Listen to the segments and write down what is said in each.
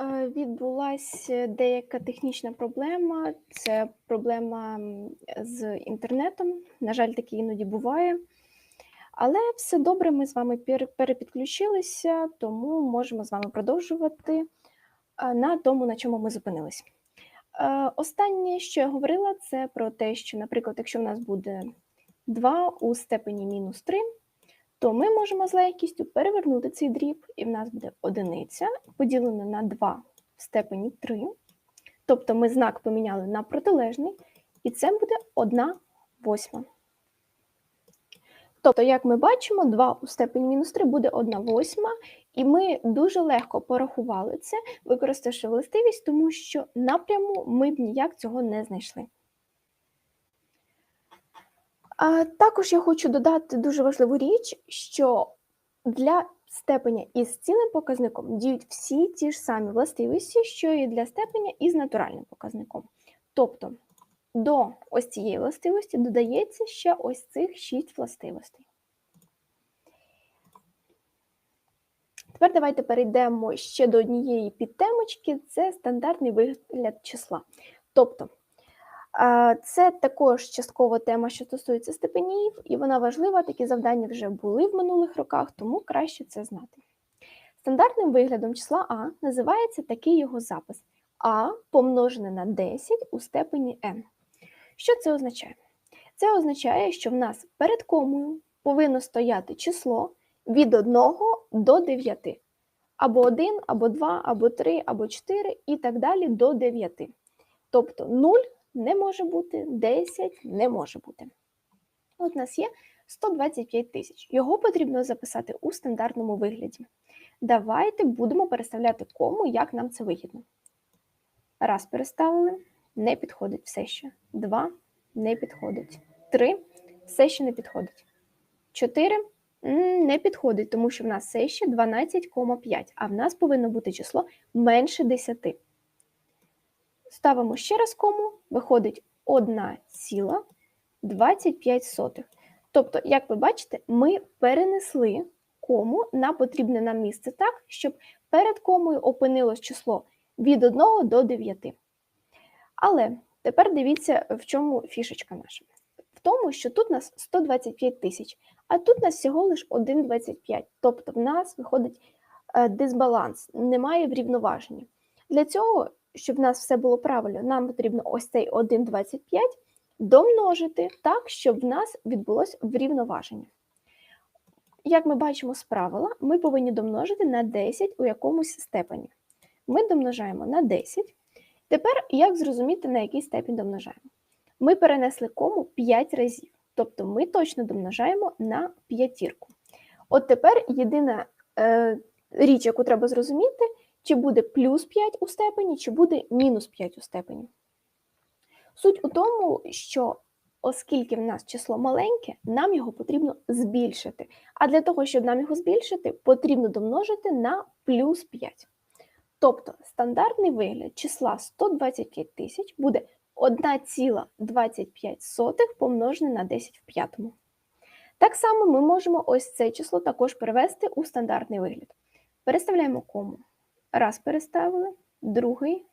Е, відбулася деяка технічна проблема. Це проблема з інтернетом. На жаль, таке іноді буває. Але все добре, ми з вами пер- перепідключилися, тому можемо з вами продовжувати е, на тому, на чому ми зупинились. Е, Останнє, що я говорила, це про те, що, наприклад, якщо в нас буде 2 у степені мінус 3, то ми можемо з легкістю перевернути цей дріб, і в нас буде одиниця поділена на 2 в степені 3. Тобто ми знак поміняли на протилежний, і це буде 1 восьма. Тобто, як ми бачимо, 2 у степені мінус 3 буде 1 восьма, і ми дуже легко порахували це, використавши властивість, тому що напряму ми б ніяк цього не знайшли. Також я хочу додати дуже важливу річ, що для степеня із цілим показником діють всі ті ж самі властивості, що і для степеня із натуральним показником. Тобто до ось цієї властивості додається ще ось цих шість властивостей. Тепер давайте перейдемо ще до однієї підтемочки це стандартний вигляд числа. Тобто Це також часткова тема, що стосується степенів, і вона важлива. Такі завдання вже були в минулих роках, тому краще це знати. Стандартним виглядом числа А називається такий його запис А помножене на 10 у степені n. Що це означає? Це означає, що в нас перед комою повинно стояти число від 1 до 9, або 1, або 2, або 3, або 4 і так далі до 9. Тобто 0 не може бути, 10 не може бути. От у нас є 125 тисяч. Його потрібно записати у стандартному вигляді. Давайте будемо переставляти кому, як нам це вигідно. Раз переставили, не підходить все ще. Два не підходить. Три все ще не підходить. Чотири не підходить, тому що в нас все ще 12,5, а в нас повинно бути число менше 10. Ставимо ще раз кому, виходить 1,25. Тобто, як ви бачите, ми перенесли кому на потрібне нам місце так, щоб перед комою опинилось число від 1 до 9. Але тепер дивіться, в чому фішечка наша. В тому, що тут нас 125 тисяч, а тут нас всього лише 1,25. Тобто в нас виходить е, дисбаланс, немає врівноваження. Для цього щоб в нас все було правильно, нам потрібно ось цей 1,25 домножити так, щоб в нас відбулося врівноваження. Як ми бачимо з правила, ми повинні домножити на 10 у якомусь степені. Ми домножаємо на 10. Тепер як зрозуміти, на який степінь домножаємо? Ми перенесли кому 5 разів, тобто ми точно домножаємо на п'ятірку. От тепер єдина е, річ, яку треба зрозуміти, чи буде плюс 5 у степені, чи буде мінус 5 у степені. Суть у тому, що оскільки в нас число маленьке, нам його потрібно збільшити. А для того, щоб нам його збільшити, потрібно домножити на плюс 5. Тобто стандартний вигляд числа 125 тисяч буде 1,25 помножене на 10 в п'ятому. Так само ми можемо ось це число також перевести у стандартний вигляд. Переставляємо кому. Раз переставили, другий,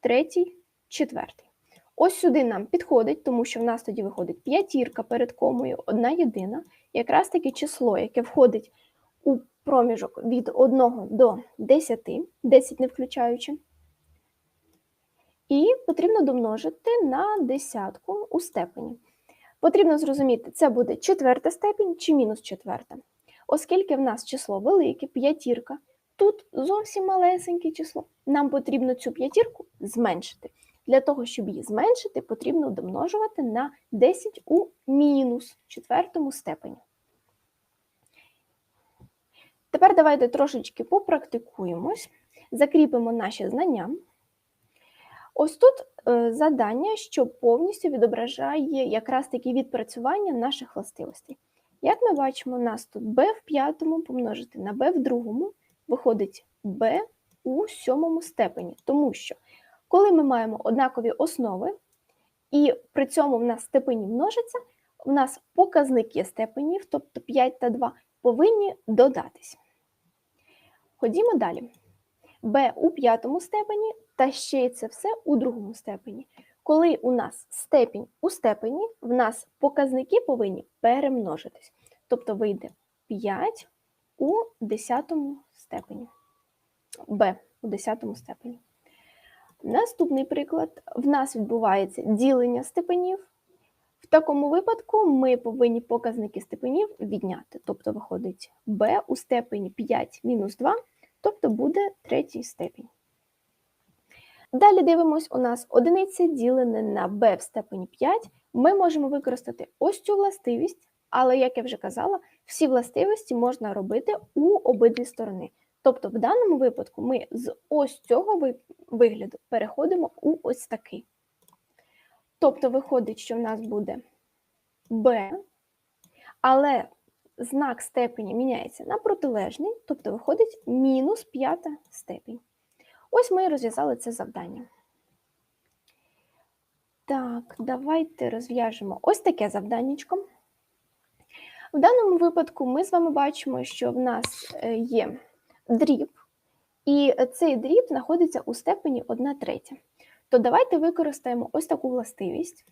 третій, четвертий. Ось сюди нам підходить, тому що в нас тоді виходить п'ятірка перед комою, одна єдина, якраз таке число, яке входить у проміжок від 1 до 10, 10 не включаючи. І потрібно домножити на десятку у степені. Потрібно зрозуміти, це буде четверта степінь чи мінус четверта. Оскільки в нас число велике, п'ятірка, Тут зовсім малесеньке число. Нам потрібно цю п'ятірку зменшити. Для того, щоб її зменшити, потрібно домножувати на 10 у мінус четвертому степені. Тепер давайте трошечки попрактикуємось, закріпимо наші знання. Ось тут е, задання, що повністю відображає якраз такі відпрацювання наших властивостей. Як ми бачимо, у нас тут b в п'ятому помножити на b в другому виходить b у сьомому степені, тому що коли ми маємо однакові основи, і при цьому в нас степені множаться, в нас показники степенів, тобто 5 та 2, повинні додатись. Ходімо далі. b у п'ятому степені та ще й це все у другому степені. Коли у нас степінь у степені, в нас показники повинні перемножитись. Тобто вийде 5 у 10 степені. b у 10 степені. Наступний приклад: в нас відбувається ділення степенів. В такому випадку ми повинні показники степенів відняти. Тобто виходить b у степені 5 мінус 2, тобто буде третій степінь. Далі дивимось, у нас одиниця ділене на b в степені 5. Ми можемо використати ось цю властивість, але, як я вже казала, всі властивості можна робити у обидві сторони. Тобто, в даному випадку ми з ось цього вигляду переходимо у ось такий. Тобто, виходить, що в нас буде b, але знак степені міняється на протилежний, тобто виходить мінус п'ята степінь. Ось ми і розв'язали це завдання. Так, давайте розв'яжемо ось таке завданнячко. В даному випадку ми з вами бачимо, що в нас е, є дріб, і цей дріб знаходиться у степені 1 третя. То давайте використаємо ось таку властивість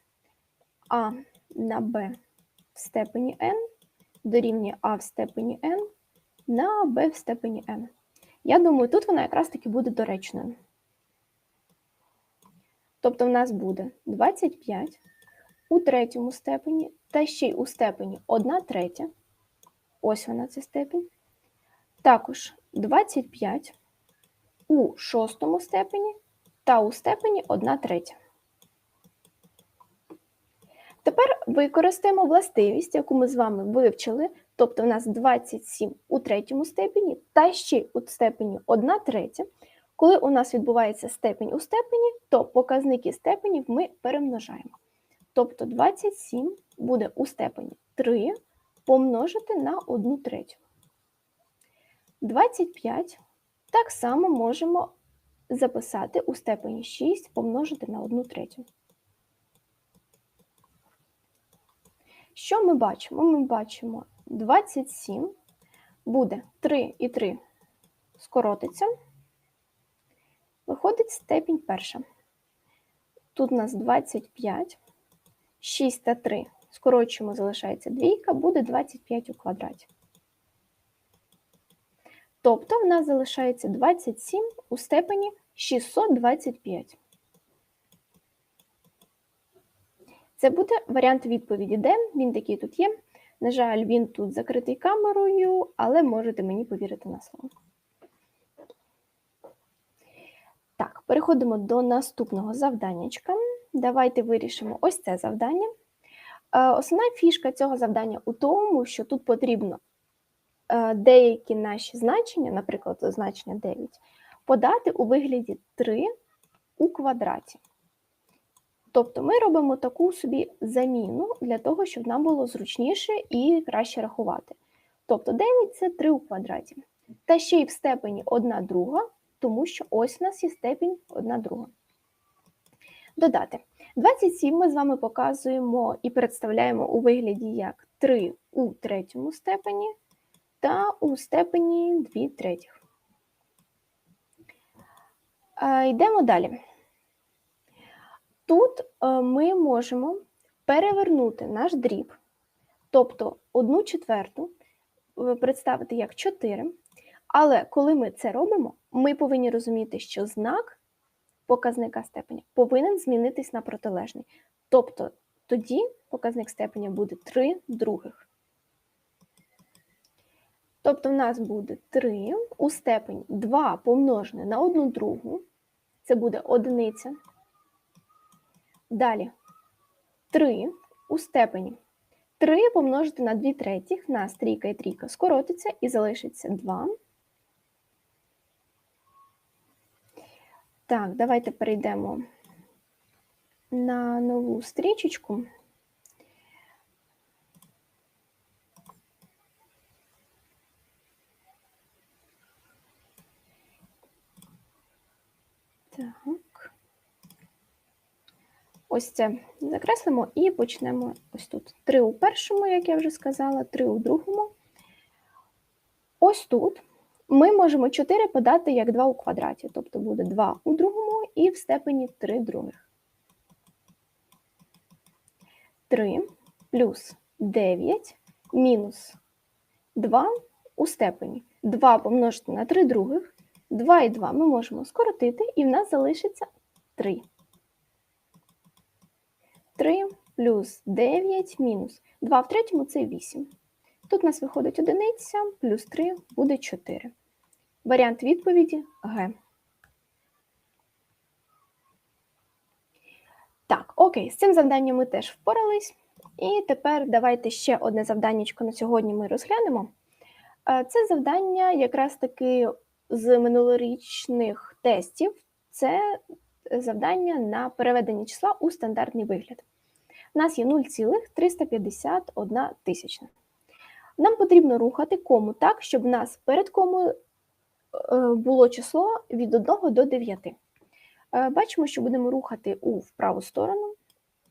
а на b в степені n дорівнює а в степені n на b в степені n. Я думаю, тут вона якраз таки буде доречною. Тобто в нас буде 25 у третьому степені, та ще й у степені 1 третя. Ось вона ця степень. Також 25 у шостому степені та у степені 1 третя. Тепер використаємо властивість, яку ми з вами вивчили, тобто в нас 27 у третьому степені та ще у степені 1 третя. Коли у нас відбувається степень у степені, то показники степенів ми перемножаємо. Тобто 27 буде у степені 3 помножити на 1 третю. 25 так само можемо записати у степені 6 помножити на 1 третю. Що ми бачимо? Ми бачимо 27 буде 3 і 3 скоротиться. Виходить степінь перша. Тут у нас 25, 6 та 3 скорочуємо, залишається двійка, буде 25 у квадраті. Тобто в нас залишається 27 у степені 625. Це буде варіант відповіді Д, він такий тут є. На жаль, він тут закритий камерою, але можете мені повірити на слово. Так, переходимо до наступного завданнячка. Давайте вирішимо ось це завдання. Е, основна фішка цього завдання у тому, що тут потрібно е, деякі наші значення, наприклад, значення 9, подати у вигляді 3 у квадраті. Тобто ми робимо таку собі заміну для того, щоб нам було зручніше і краще рахувати. Тобто 9 це 3 у квадраті. Та ще й в степені 1 друга, тому що ось у нас є степінь 1 друга. Додати. 27 ми з вами показуємо і представляємо у вигляді як 3 у третьому степені та у степені 2 третіх. Йдемо далі. Тут е, ми можемо перевернути наш дріб, тобто 1 четверту е, представити як 4. Але коли ми це робимо, ми повинні розуміти, що знак показника степеня повинен змінитись на протилежний. Тобто тоді показник степеня буде 3 других. Тобто в нас буде 3 у степені 2 помножене на 1 другу, це буде одиниця. Далі 3 у степені. 3 помножити на 2 третіх, на трійка і трійка скоротиться і залишиться 2. Так, давайте перейдемо на нову стрічечку. Так. Ось це закреслимо і почнемо ось тут. 3 у першому, як я вже сказала, 3 у другому. Ось тут Ми можемо 4 подати як 2 у квадраті, тобто буде 2 у другому і в степені 3 других. 3 плюс 9 мінус 2 у степені. 2 помножити на 3 других. 2 і 2 ми можемо скоротити, і в нас залишиться 3. 3 плюс 9 мінус 2 в третьому це 8. Тут у нас виходить одиниця, плюс 3 буде 4. Варіант відповіді Г. Так, окей, з цим завданням ми теж впорались. І тепер давайте ще одне завданнячко на сьогодні ми розглянемо. Е, Це завдання якраз таки з минулорічних тестів. Це завдання на переведення числа у стандартний вигляд. У нас є 0,351 тисячна. Нам потрібно рухати кому так, щоб в нас перед комою е, було число від 1 до 9. Е, Бачимо, що будемо рухати у вправу сторону.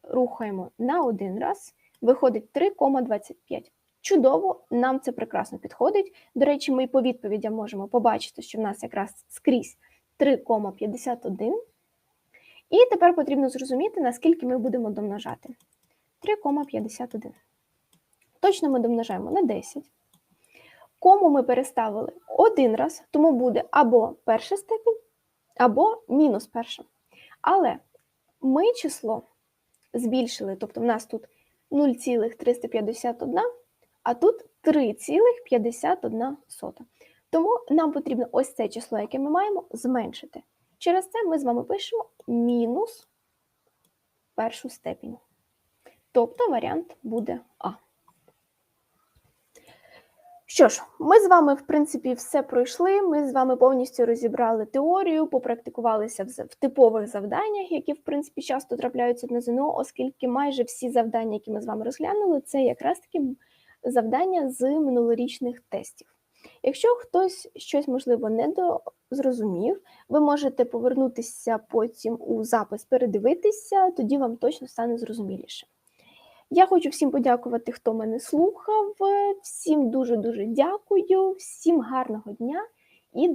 Рухаємо на один раз, виходить 3,25. Чудово, нам це прекрасно підходить. До речі, ми по відповідям можемо побачити, що в нас якраз скрізь 3,51. І тепер потрібно зрозуміти, наскільки ми будемо домножати. 3,51. Точно ми домножаємо на 10. Кому ми переставили один раз, тому буде або перша степінь, або мінус перша. Але ми число збільшили, тобто в нас тут 0,351, а тут 3,51. Тому нам потрібно ось це число, яке ми маємо, зменшити. Через це ми з вами пишемо мінус першу степінь. Тобто варіант буде А. Що ж, ми з вами, в принципі, все пройшли. Ми з вами повністю розібрали теорію, попрактикувалися в, типових завданнях, які, в принципі, часто трапляються на ЗНО, оскільки майже всі завдання, які ми з вами розглянули, це якраз таки завдання з минулорічних тестів. Якщо хтось щось, можливо, не зрозумів, ви можете повернутися потім у запис, передивитися, тоді вам точно стане зрозуміліше. Я хочу всім подякувати, хто мене слухав. Всім дуже-дуже дякую, всім гарного дня